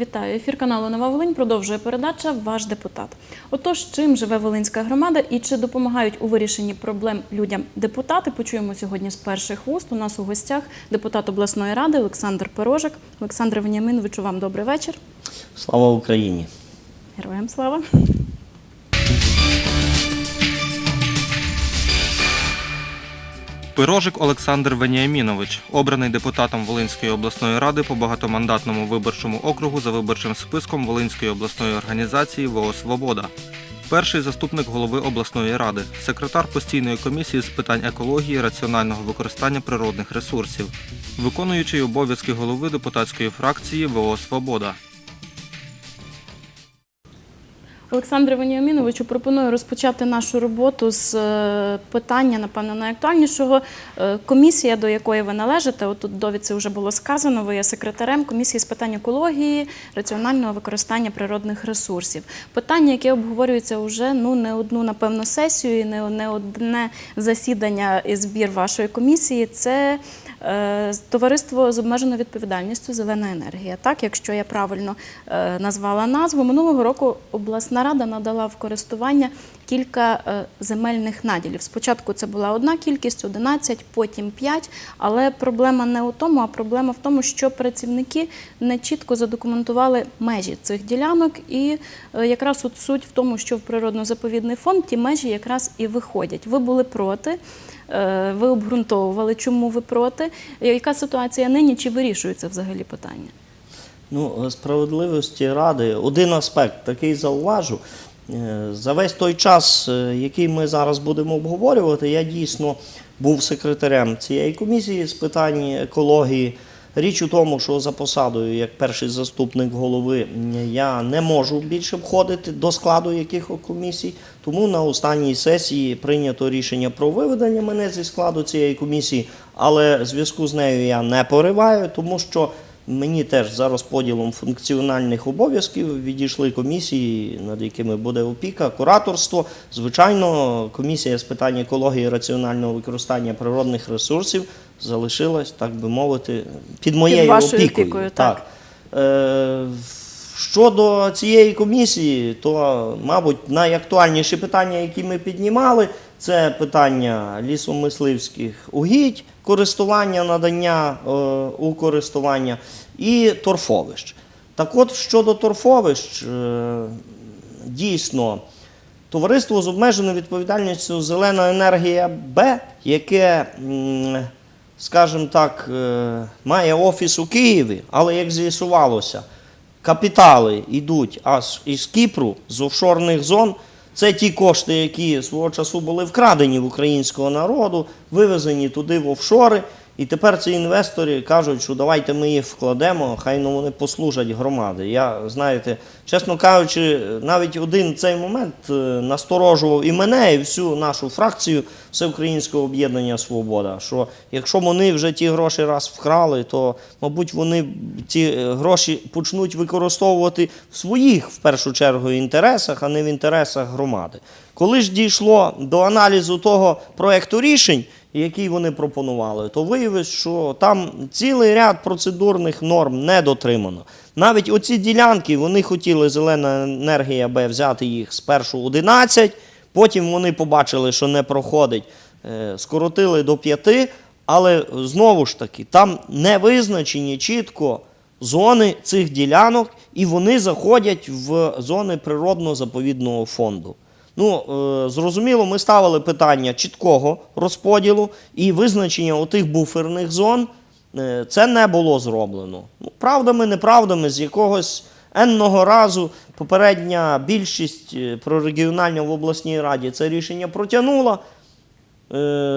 Вітаю. Ефір каналу Нова Волинь продовжує передача Ваш депутат. Отож, чим живе Волинська громада і чи допомагають у вирішенні проблем людям депутати? Почуємо сьогодні з перших вуст. У нас у гостях депутат обласної ради Олександр Пирожик. Олександр Веніаминовичу, вам добрий вечір. Слава Україні! Героям слава. Пирожик Олександр Веніамінович, обраний депутатом Волинської обласної ради по багатомандатному виборчому округу за виборчим списком Волинської обласної організації ВО Свобода. Перший заступник голови обласної ради, секретар постійної комісії з питань екології, раціонального використання природних ресурсів, виконуючий обов'язки голови депутатської фракції ВО Свобода. Олександре Веніаміновичу, пропоную розпочати нашу роботу з е, питання, напевно, найактуальнішого. Е, Комісія, до якої ви належите, от тут в довідці вже було сказано, ви є секретарем комісії з питань екології, раціонального використання природних ресурсів. Питання, яке обговорюється вже ну не одну, напевно, сесію, і не, не одне засідання і збір вашої комісії, це товариство з обмеженою відповідальністю Зелена енергія. Так, якщо я правильно е, назвала назву, минулого року обласна рада надала в користування кілька е, земельних наділів. Спочатку це була одна кількість 11, потім 5, але проблема не у тому, а проблема в тому, що працівники не чітко задокументували межі цих ділянок, і е, якраз от суть в тому, що в природно-заповідний фонд ті межі якраз і виходять. Ви були проти. Е, Ви обґрунтовували, чому ви проти. Яка ситуація нині? Чи вирішується взагалі питання? Ну, справедливості ради, один аспект такий зауважу. Е, За весь той час, е, який ми зараз будемо обговорювати, я дійсно був секретарем цієї комісії з питань екології. Річ у тому, що за посадою, як перший заступник голови, я не можу більше входити до складу яких комісій. Тому на останній сесії прийнято рішення про виведення мене зі складу цієї комісії, але зв'язку з нею я не пориваю, тому що Мені теж за розподілом функціональних обов'язків відійшли комісії, над якими буде опіка, кураторство. Звичайно, комісія з питань екології і раціонального використання природних ресурсів залишилась, так би мовити, під моєю вашою опікою. опікою, так. Е, Щодо цієї комісії, то, мабуть, найактуальніші питання, які ми піднімали, це питання лісомисливських угідь, користування, надання е, у користування і торфовищ. Так от, щодо торфовищ, е, дійсно, товариство з обмеженою відповідальністю Зелена енергія Б, яке, скажімо так, е, має офіс у Києві, але як з'ясувалося, капітали йдуть аж із Кіпру, з офшорних зон. Це ті кошти, які свого часу були вкрадені в українського народу, вивезені туди в офшори. І тепер ці інвестори кажуть, що давайте ми їх вкладемо, хай ну вони послужать громади. Я, знаєте, чесно кажучи, навіть один цей момент е, насторожував і мене, і всю нашу фракцію Всеукраїнського об'єднання Свобода. Що якщо вони вже ті гроші раз вкрали, то, мабуть, вони ці е, гроші почнуть використовувати в своїх, в першу чергу, інтересах, а не в інтересах громади. Коли ж дійшло до аналізу того проекту рішень, який вони пропонували, то виявилось, що там цілий ряд процедурних норм не дотримано. Навіть оці ділянки вони хотіли зелена енергія Б взяти їх спершу 11, потім вони побачили, що не проходить, е, скоротили до 5, але знову ж таки, там не визначені чітко зони цих ділянок, і вони заходять в зони природно-заповідного фонду. Ну, е, зрозуміло, ми ставили питання чіткого розподілу і визначення отих буферних зон. Е, Це не було зроблено. Ну, правдами, неправдами, з якогось енного разу попередня більшість е, прорегіональна в обласній раді це рішення протягнула.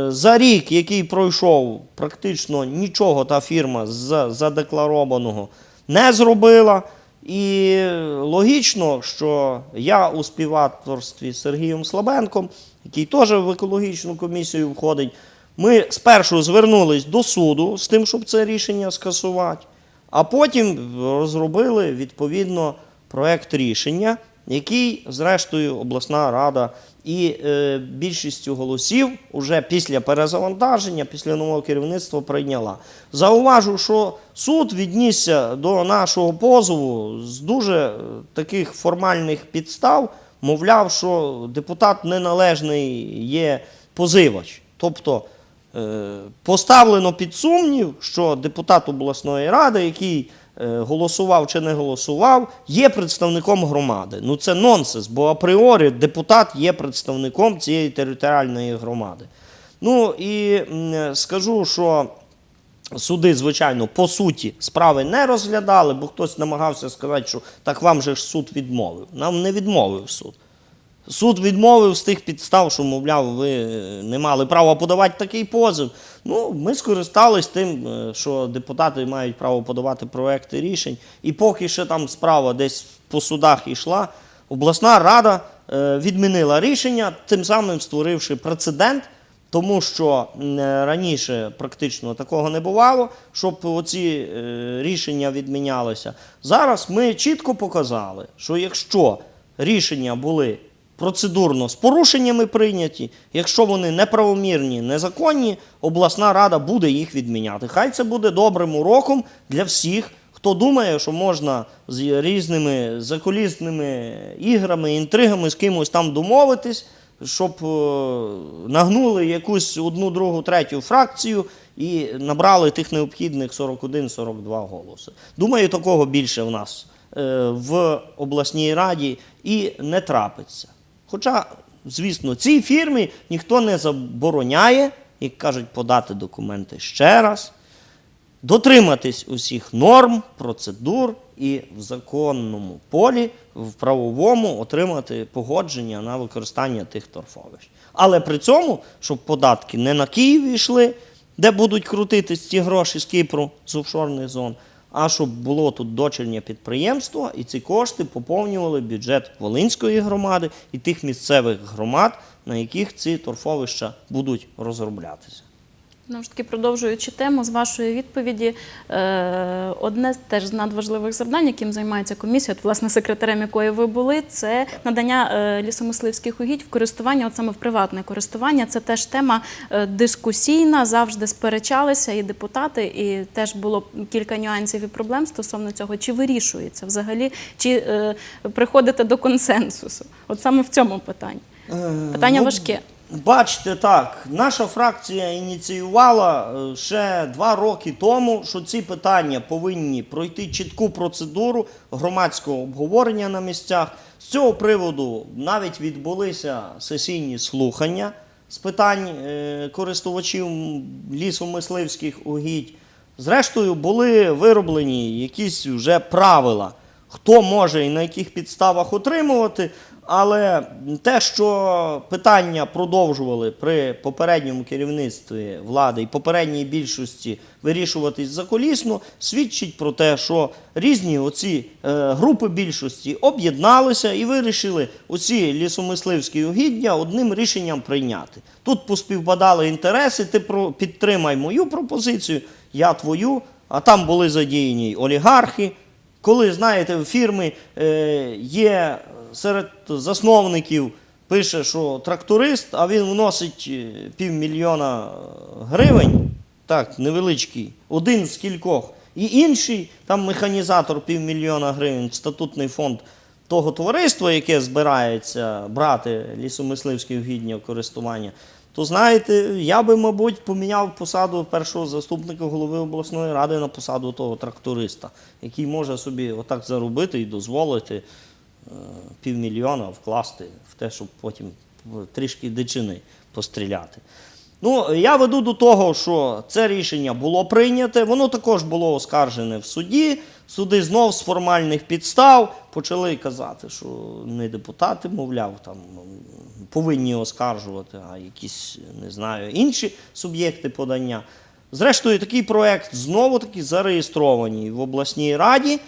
За рік, який пройшов, практично нічого та фірма з задекларованого не зробила. І логічно, що я у співавторстві з Сергієм Слабенком, який теж в екологічну комісію входить, ми спершу звернулись до суду з тим, щоб це рішення скасувати, а потім розробили відповідно проект рішення, який, зрештою, обласна рада і е, більшістю голосів уже після перезавантаження, після нового керівництва прийняла. Зауважу, що суд віднісся до нашого позову з дуже е, таких формальних підстав, мовляв, що депутат неналежний є позивач. Тобто е, поставлено під сумнів, що депутат обласної ради, який голосував чи не голосував, є представником громади. Ну це нонсенс, бо апріорі депутат є представником цієї територіальної громади. Ну і скажу, що суди, звичайно, по суті справи не розглядали, бо хтось намагався сказати, що так вам же ж суд відмовив. Нам не відмовив суд. Суд відмовив з тих підстав, що, мовляв, ви е, не мали права подавати такий позов. Ну, ми скористались тим, е, що депутати мають право подавати проекти рішень. І поки ще там справа десь по судах йшла, обласна рада е, відмінила рішення, тим самим створивши прецедент, тому що раніше практично такого не бувало, щоб оці рішення відмінялися. Зараз ми чітко показали, що якщо рішення були процедурно з порушеннями прийняті, якщо вони неправомірні, незаконні, обласна рада буде їх відміняти. Хай це буде добрим уроком для всіх. Хто думає, що можна з різними закулісними іграми, інтригами з кимось там домовитись, щоб е, нагнули якусь одну, другу, третю фракцію і набрали тих необхідних 41-42 голоси. Думаю, такого більше в нас е, в обласній раді і не трапиться. Хоча, звісно, цій фірмі ніхто не забороняє, як кажуть, подати документи ще раз дотриматись усіх норм, процедур і в законному полі, в правовому отримати погодження на використання тих торфовищ. Але при цьому, щоб податки не на Київ йшли, де будуть крутитись ці гроші з Кіпру, з офшорних зон, а щоб було тут дочернє підприємство, і ці кошти поповнювали бюджет Волинської громади і тих місцевих громад, на яких ці торфовища будуть розроблятися. Знову ж таки, продовжуючи тему з вашої відповіді, е, одне теж з надважливих завдань, яким займається комісія, от, власне, секретарем якої ви були, це надання е, лісомисливських угідь в користування, от саме в приватне користування. Це теж тема е, дискусійна, завжди сперечалися і депутати, і теж було кілька нюансів і проблем стосовно цього. Чи вирішується взагалі, чи приходите до консенсусу? От саме в цьому питанні. Питання ну, важке. Бачите, так, наша фракція ініціювала е, ще два роки тому, що ці питання повинні пройти чітку процедуру громадського обговорення на місцях. З цього приводу навіть відбулися сесійні слухання з питань е, користувачів лісомисливських угідь. Зрештою, були вироблені якісь вже правила, хто може і на яких підставах отримувати. Але те, що питання продовжували при попередньому керівництві влади і попередній більшості вирішуватись заколісно, свідчить про те, що різні оці е, групи більшості об'єдналися і вирішили оці лісомисливські угіддя одним рішенням прийняти. Тут поспівпадали інтереси, ти підтримай мою пропозицію, я твою, а там були задіяні олігархи. Коли, знаєте, в фірми е, є серед засновників, пише, що тракторист, а він вносить е, півмільйона гривень, так, невеличкий, один з кількох. І інший, там механізатор півмільйона гривень, статутний фонд того товариства, яке збирається брати лісомисливські угідня в користування, то знаєте, я би, мабуть, поміняв посаду першого заступника голови обласної ради на посаду того тракториста, який може собі отак заробити і дозволити е, півмільйона вкласти в те, щоб потім трішки дичини постріляти. Ну, я веду до того, що це рішення було прийняте, воно також було оскаржене в суді. Суди знов з формальних підстав почали казати, що не депутати, мовляв, там повинні оскаржувати, а якісь, не знаю, інші суб'єкти подання. Зрештою, такий проект знову таки зареєстрований в обласній раді,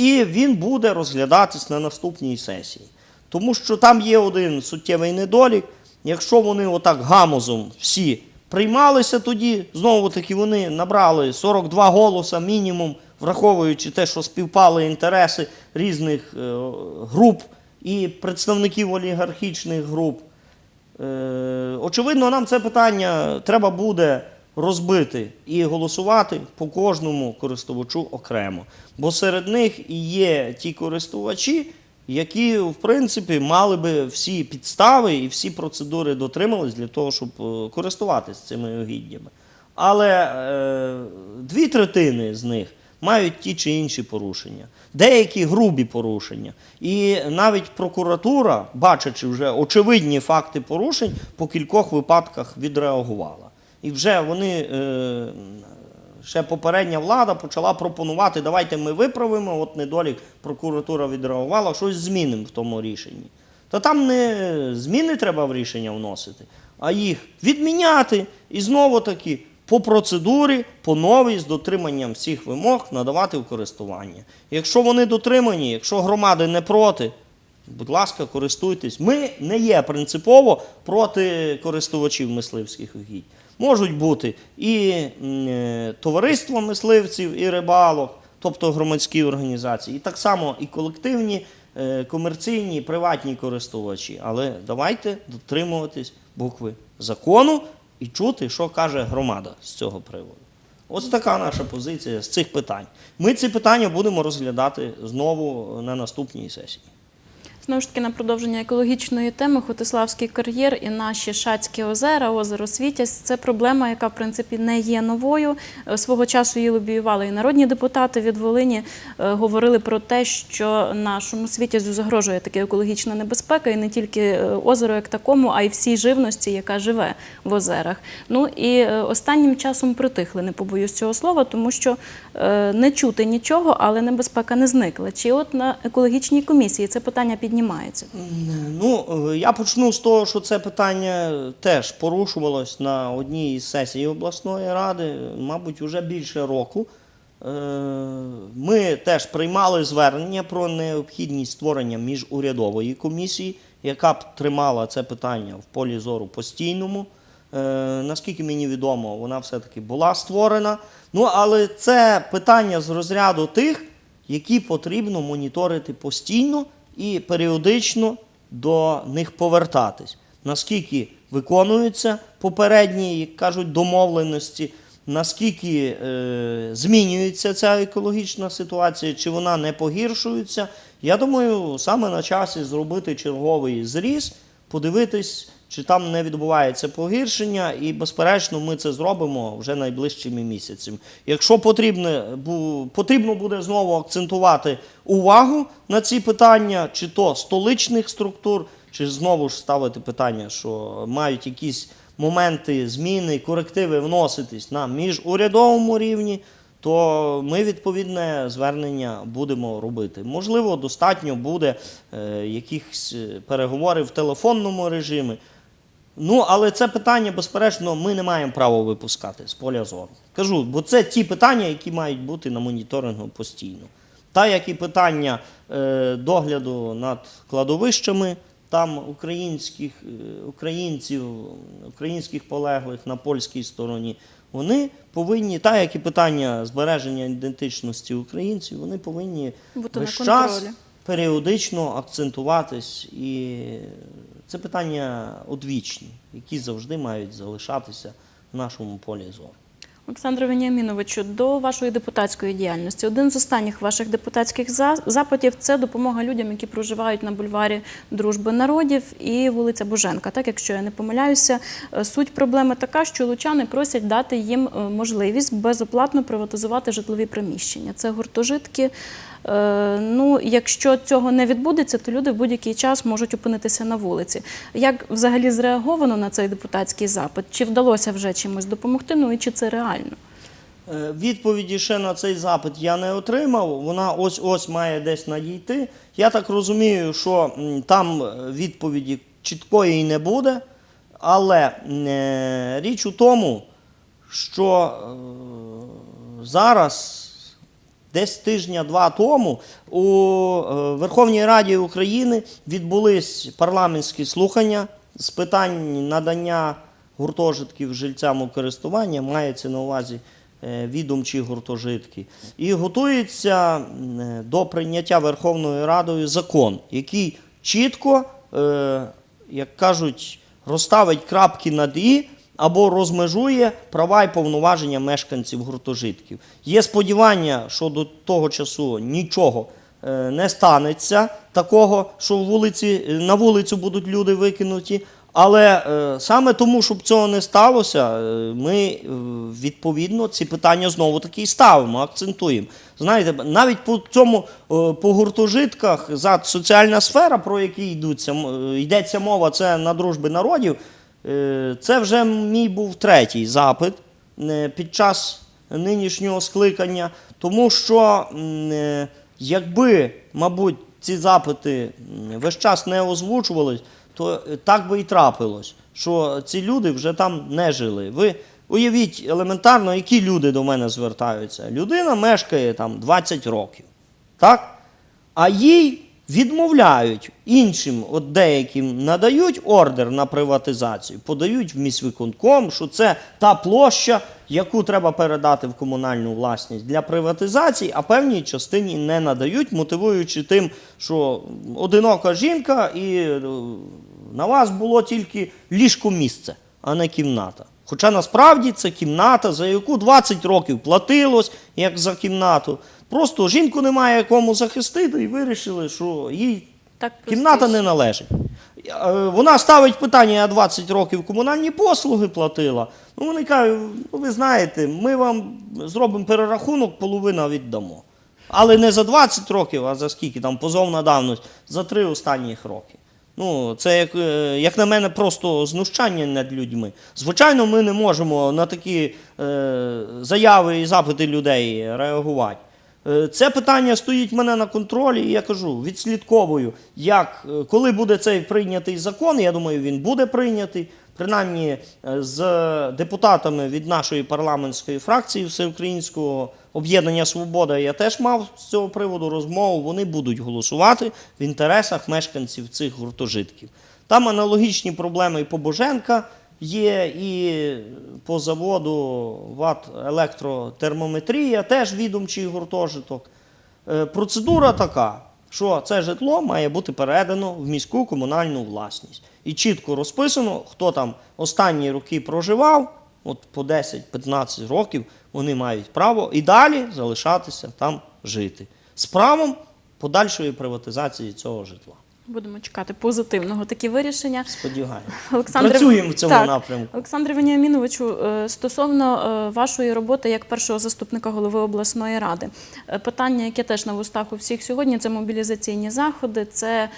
і він буде розглядатись на наступній сесії. Тому що там є один суттєвий недолік. Якщо вони отак гамузом всі приймалися тоді, знову таки вони набрали 42 голоса мінімум, враховуючи те, що співпали інтереси різних е, груп і представників олігархічних груп. Е, очевидно, нам це питання треба буде розбити і голосувати по кожному користувачу окремо. Бо серед них і є ті користувачі, які, в принципі, мали би всі підстави і всі процедури дотримались для того, щоб е, користуватися цими угіддями. Але е, дві третини з них мають ті чи інші порушення, деякі грубі порушення. І навіть прокуратура, бачачи вже очевидні факти порушень, по кількох випадках відреагувала. І вже вони, е, ще попередня влада почала пропонувати, давайте ми виправимо, от недолік прокуратура відреагувала, щось змінимо в тому рішенні. Та там не зміни треба в рішення вносити, а їх відміняти і знову таки по процедурі, по новій, з дотриманням всіх вимог надавати в користування. Якщо вони дотримані, якщо громади не проти, будь ласка, користуйтесь. Ми не є принципово проти користувачів мисливських угідь. Можуть бути і е, товариство мисливців і рибалок, тобто громадські організації, і так само і колективні, е, комерційні, приватні користувачі. Але давайте дотримуватись букви закону і чути, що каже громада з цього приводу. Ось така наша позиція з цих питань. Ми ці питання будемо розглядати знову на наступній сесії. Знову ж таки, на продовження екологічної теми Хотиславський кар'єр і наші Шацькі озера, озеро Світязь це проблема, яка в принципі не є новою. Е, Свого часу її лобіювали і народні депутати від Волині е, говорили про те, що нашому світязю загрожує така екологічна небезпека, і не тільки е, озеро як такому, а й всій живності, яка живе в озерах. Ну і останнім часом притихли, не побоюсь цього слова, тому що не чути нічого, але небезпека не зникла. Чи от на екологічній комісії це питання піднімається? Ну, е, я почну з того, що це питання теж порушувалось на одній із сесій обласної ради, мабуть, вже більше року. Е, Ми теж приймали звернення про необхідність створення міжурядової комісії, яка б тримала це питання в полі зору постійному. Е, Наскільки мені відомо, вона все-таки була створена. Ну, але це питання з розряду тих, які потрібно моніторити постійно і періодично до них повертатись. Наскільки виконуються попередні, як кажуть, домовленості, наскільки е, змінюється ця екологічна ситуація, чи вона не погіршується. Я думаю, саме на часі зробити черговий зріз, подивитись, чи там не відбувається погіршення, і, безперечно, ми це зробимо вже найближчими місяцями. Якщо потрібно, потрібно буде знову акцентувати увагу на ці питання, чи то столичних структур, чи знову ж ставити питання, що мають якісь моменти зміни, корективи вноситись на міжурядовому рівні, то ми відповідне звернення будемо робити. Можливо, достатньо буде е, якихось е, переговорів в телефонному режимі. Ну, але це питання, безперечно, ми не маємо права випускати з поля зору. Кажу, бо це ті питання, які мають бути на моніторингу постійно. Та як і питання е, догляду над кладовищами, там українських, е, українців, українських полеглих на польській стороні, вони повинні, так як і питання збереження ідентичності українців, вони повинні Бути весь на час періодично акцентуватись. І це питання одвічні, які завжди мають залишатися в нашому полі зору. Олександре Веніаміновичу, до вашої депутатської діяльності. Один з останніх ваших депутатських запитів це допомога людям, які проживають на бульварі Дружби народів і вулиця Боженка. Так, якщо я не помиляюся, Е, суть проблеми така, що лучани просять дати їм е, можливість безоплатно приватизувати житлові приміщення. Це гуртожитки. Е, Ну, якщо цього не відбудеться, то люди в будь-який час можуть опинитися на вулиці. Як взагалі зреаговано на цей депутатський запит? Чи вдалося вже чимось допомогти? Ну і чи це реально? Е, Відповіді ще на цей запит я не отримав. Вона ось ось має десь надійти. Я так розумію, що там е, відповіді чіткої не буде. Але річ у тому, що зараз, десь тижня-два тому, у е, Верховній Раді України відбулись парламентські слухання з питань надання гуртожитків жильцям у користування, мається на увазі е, відомчі гуртожитки. І готується е, до прийняття Верховною Радою закон, який чітко, як кажуть, розставить крапки над і або розмежує права і повноваження мешканців гуртожитків. Є сподівання, що до того часу нічого е, не станеться такого, що вулиці, на вулицю будуть люди викинуті. Але е, саме тому, щоб цього не сталося, е, ми е, відповідно ці питання знову таки ставимо, акцентуємо. Знаєте, навіть по цьому е, по гуртожитках за соціальна сфера, про які йдуться, е, йдеться мова, це на дружби народів. Е, Це вже мій був третій запит е, під час нинішнього скликання, тому що е, якби, мабуть, ці запити весь час не озвучувались, то так би і трапилось, що ці люди вже там не жили. Ви уявіть елементарно, які люди до мене звертаються. Людина мешкає там 20 років. Так? А їй відмовляють іншим, от деяким надають ордер на приватизацію, подають в міськвиконком, що це та площа, яку треба передати в комунальну власність для приватизації, а певній частині не надають, мотивуючи тим, що одинока жінка і е, на вас було тільки ліжко місце, а не кімната. Хоча насправді це кімната, за яку 20 років платилось, як за кімнату. Просто жінку немає кому захистити і вирішили, що їй Так кімната не належить. Е, Вона ставить питання, я 20 років комунальні послуги платила. Ну, вони кажуть, ну ви знаєте, ми вам зробимо перерахунок, половина віддамо. Але не за 20 років, а за скільки там позовна давність, за три останніх роки. Ну, це як, е, як на мене, просто знущання над людьми. Звичайно, ми не можемо на такі е, заяви і запити людей реагувати. Е, Це питання стоїть в мене на контролі, і я кажу, відслідковую, як, е, коли буде цей прийнятий закон, я думаю, він буде прийнятий. Принаймні е, з депутатами від нашої парламентської фракції Всеукраїнського об'єднання Свобода я теж мав з цього приводу розмову. Вони будуть голосувати в інтересах мешканців цих гуртожитків. Там аналогічні проблеми і по Боженка є, і по заводу ВАТ електротермометрія, теж відомчий гуртожиток. Е, Процедура така, що це житло має бути передано в міську комунальну власність. І чітко розписано, хто там останні роки проживав, от по 10-15 років вони мають право і далі залишатися там жити. З правом подальшої приватизації цього житла. Будемо чекати позитивного такі вирішення. Сподіваюся. Олександр... Працюємо в цьому так. напрямку. Олександре Веніаміновичу, е, стосовно е, вашої роботи як першого заступника голови обласної ради, е, питання, яке теж на вустах у всіх сьогодні, це мобілізаційні заходи, це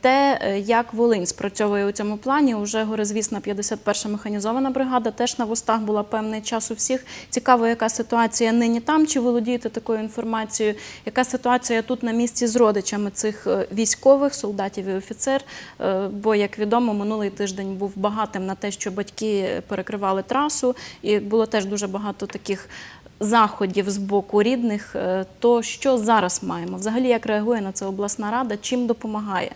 те, е, як Волинь спрацьовує у цьому плані. Уже горизвісна 51-ша механізована бригада теж на вустах була певний час у всіх. Цікаво, яка ситуація нині там, чи володієте такою інформацією, яка ситуація тут на місці з родичами цих е, військових, солдатів і офіцер. Е, Бо, як відомо, минулий тиждень був багатим на те, що батьки перекривали трасу, і було теж дуже багато таких заходів з боку рідних. Е, То що зараз маємо? Взагалі, як реагує на це обласна рада? Чим допомагає?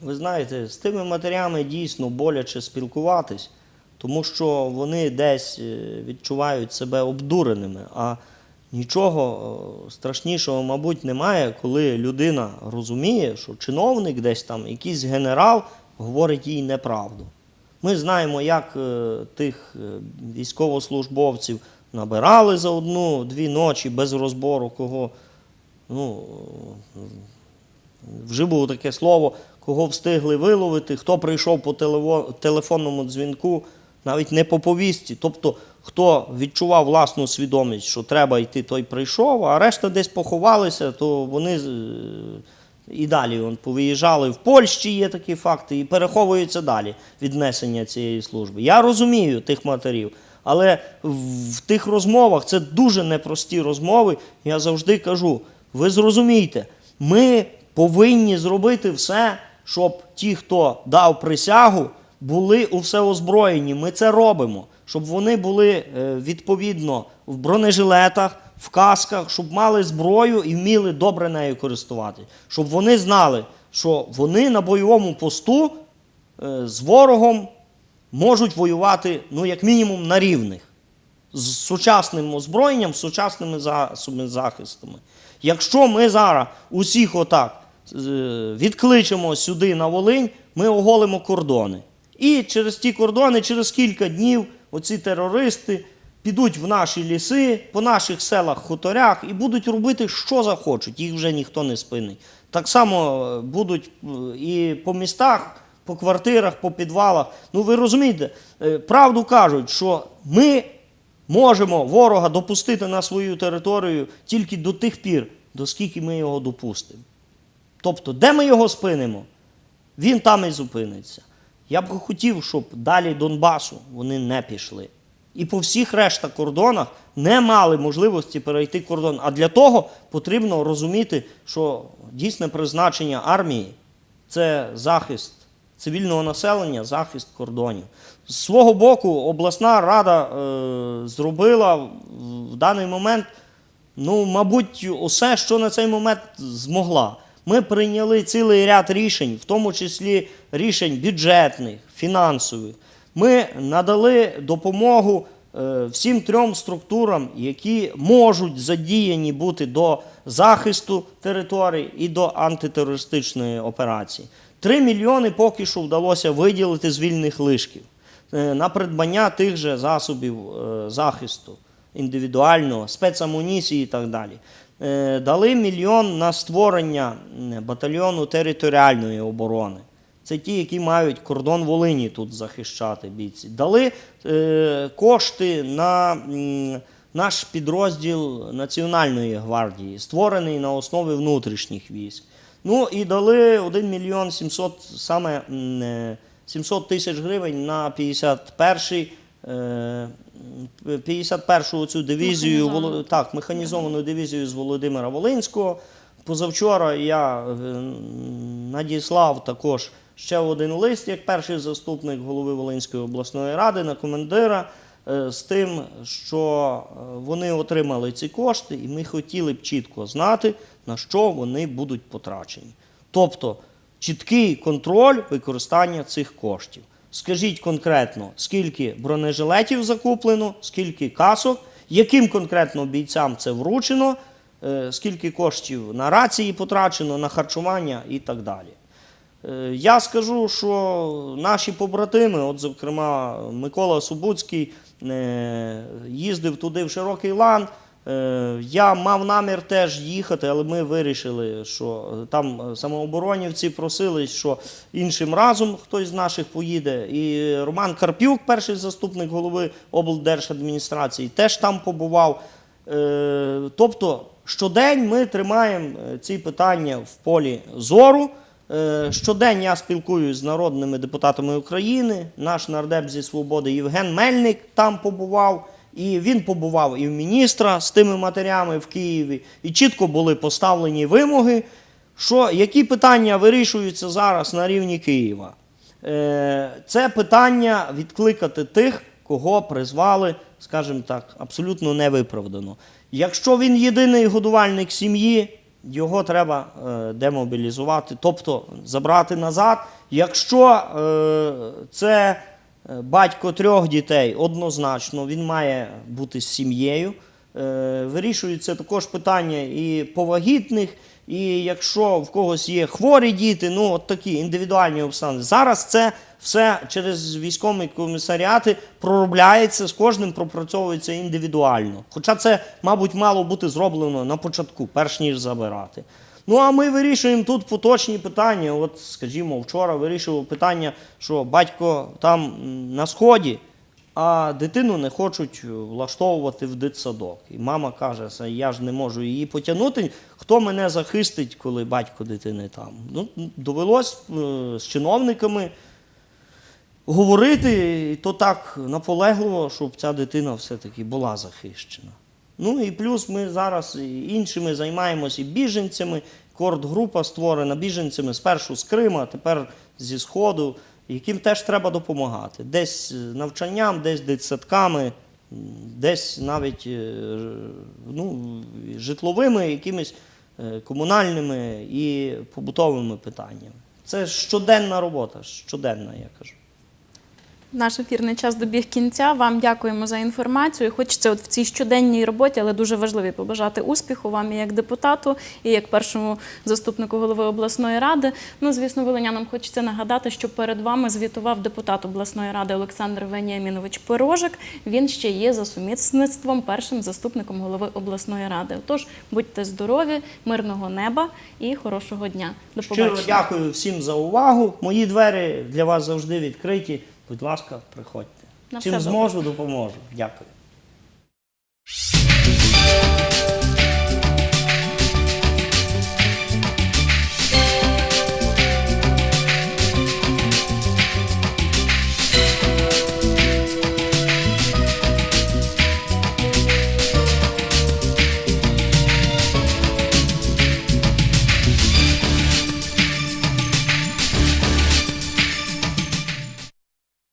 Ви знаєте, з тими матерями дійсно боляче спілкуватись, тому що вони десь е, відчувають себе обдуреними. А нічого е, страшнішого, мабуть, немає, коли людина розуміє, що чиновник десь там, якийсь генерал, говорить їй неправду. Ми знаємо, як тих військовослужбовців набирали за одну-дві ночі без розбору, кого ну, вживу таке слово, кого встигли виловити, хто прийшов по телефонному дзвінку, навіть не по повістці. Тобто, хто відчував власну свідомість, що треба йти, той прийшов, а решта десь поховалися, то вони і далі он, повиїжджали в Польщі, є такі факти, і переховуються далі від несення цієї служби. Я розумію тих матерів. Але в тих розмовах це дуже непрості розмови. Я завжди кажу: ви зрозумійте, ми повинні зробити все, щоб ті, хто дав присягу, були у всеозброєнні. Ми це робимо, щоб вони були е, відповідно в бронежилетах, в касках, щоб мали зброю і вміли добре нею користуватися. Щоб вони знали, що вони на бойовому посту е, з ворогом можуть воювати, ну, як мінімум, на рівних з сучасним озброєнням, з сучасними засобами захистами. Якщо ми зараз усіх отак е, відкличемо сюди на Волинь, ми оголимо кордони. І через ті кордони, через кілька днів, оці терористи підуть в наші ліси, по наших селах, хуторях і будуть робити, що захочуть. Їх вже ніхто не спинить. Так само е, будуть е, і по містах, по квартирах, по підвалах. Ну ви розумієте, е, правду кажуть, що ми можемо ворога допустити на свою територію тільки до тих пір, до скільки ми його допустимо. Тобто, де ми його спинимо, він там і зупиниться. Я б хотів, щоб далі Донбасу вони не пішли. І по всіх решта кордонах не мали можливості перейти кордон. А для того потрібно розуміти, що дійсне призначення армії це захист цивільного населення, захист кордонів. З свого боку, обласна рада е, зробила в- даний момент ну, мабуть, усе, що на цей момент змогла. Ми прийняли цілий ряд рішень, в тому числі рішень бюджетних, фінансових. Ми надали допомогу е, всім трьом структурам, які можуть задіяні бути до захисту територій і до антитерористичної операції. Три мільйони поки що вдалося виділити з вільних лишків е, на придбання тих же засобів е, захисту індивідуального, спецамуніції і так далі. Е, Дали мільйон на створення батальйону територіальної оборони. Це ті, які мають кордон Волині тут захищати бійці. Дали кошти на наш підрозділ Національної гвардії, створений на основі внутрішніх військ. Ну і дали 1 мільйон 700, саме е, 700 тисяч гривень на 51-й. е, 51-ту цю дивізію, Механізовану. Так, механізовану дивізію з Володимира Волинського. Позавчора я е, надіслав також ще один лист, як перший заступник голови Волинської обласної ради на командира е, з тим, що е, вони отримали ці кошти, і ми хотіли б чітко знати, на що вони будуть потрачені. Тобто чіткий контроль використання цих коштів. Скажіть конкретно, скільки бронежилетів закуплено, скільки касок, яким конкретно бійцям це вручено, е, скільки коштів на рації потрачено, на харчування і так далі. Е, Я скажу, що наші побратими, от зокрема Микола Субуцький, е, їздив туди в широкий лан. Е, Я мав намір теж їхати, але ми вирішили, що е, там е, самооборонівці просили, що іншим разом хтось з наших поїде. І Роман Карпюк, перший заступник голови облдержадміністрації, теж там побував. Тобто щодень ми тримаємо ці питання в полі зору. Щодень я спілкуюсь з народними депутатами України. Наш нардеп зі свободи Євген Мельник там побував. І він побував і в міністра з тими матерями в Києві. І чітко були поставлені вимоги, що які питання вирішуються зараз на рівні Києва. Е, Це питання відкликати тих, кого призвали, скажімо так, абсолютно невиправдано. Якщо він єдиний годувальник сім'ї, його треба е, демобілізувати, тобто забрати назад. Якщо е, це батько трьох дітей, однозначно він має бути з сім'єю. Е, Вирішується також питання і повагітних, і якщо в когось є хворі діти, ну от такі індивідуальні обставини. Зараз це все через військові комісаріати проробляється, з кожним пропрацьовується індивідуально. Хоча це, мабуть, мало бути зроблено на початку, перш ніж забирати. Ну а ми вирішуємо тут поточні питання. От, скажімо, вчора вирішував питання, що батько там на сході, а дитину не хочуть влаштовувати в дитсадок. І мама каже, я ж не можу її потягнути. Хто мене захистить, коли батько дитини там? Ну, довелось е, з чиновниками говорити, то так наполегливо, щоб ця дитина все-таки була захищена. Ну і плюс ми зараз іншими займаємося і біженцями. Корд-група створена біженцями спершу з Крима, тепер зі Сходу, яким теж треба допомагати. Десь навчанням, десь дитсадками, десь навіть е, ну, житловими, якимись е, комунальними і побутовими питаннями. Це щоденна робота, щоденна, я кажу. Наш ефірний час добіг кінця. Вам дякуємо за інформацію. Хочеться от в цій щоденній роботі, але дуже важливі побажати успіху вам і як депутату, і як першому заступнику голови обласної ради. Ну, звісно, волинянам хочеться нагадати, що перед вами звітував депутат обласної ради Олександр Веніамінович Пирожик. Він ще є за сумісництвом першим заступником голови обласної ради. Тож будьте здорові, мирного неба і хорошого дня. До Щиро дякую всім за увагу. Мої двері для вас завжди відкриті. Будь ласка, приходьте. На Чим все зможу, допоможу. Дякую.